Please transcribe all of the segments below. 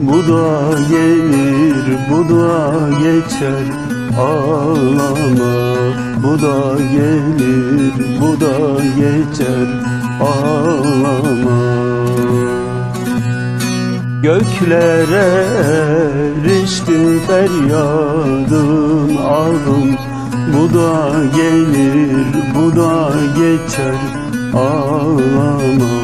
Bu da gelir bu da geçer ağlama. Bu da gelir bu da geçer ağlama. Göklere erişti feryadım ağım. Bu da gelir bu da geçer ağlama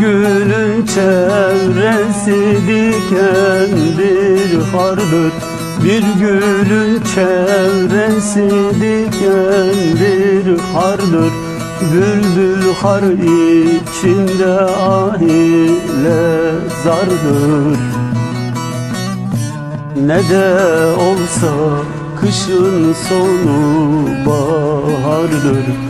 gülün çevresi dikendir hardır. Bir gülün çevresi dikendir hardır. Bülbül har içinde ahile zardır. Ne de olsa kışın sonu bahardır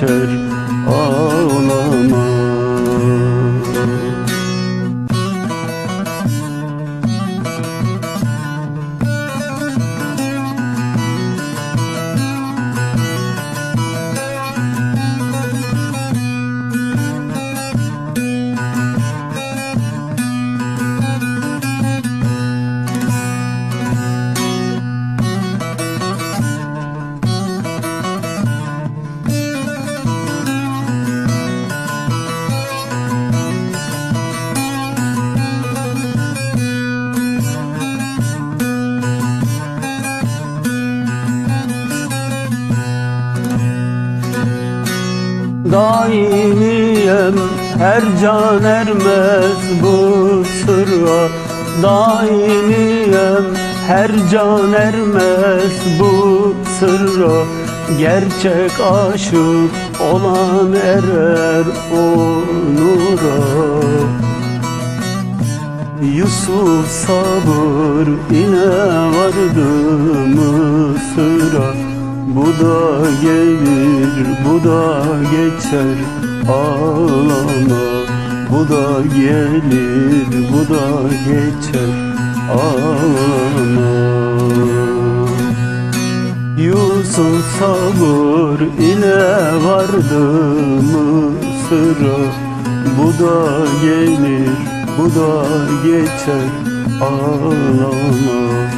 geçer ağlama Daimiyem her can ermez bu sırra. Daimiyem her can ermez bu sırra. Gerçek aşık olan erer o nura Yusuf sabır ine vardı Mısır'a Bu da gelir bu da geçer ağlama Bu da gelir bu da geçer ağlama Yusuf sabır ile vardı Mısır'a Bu da gelir bu da geçer ağlama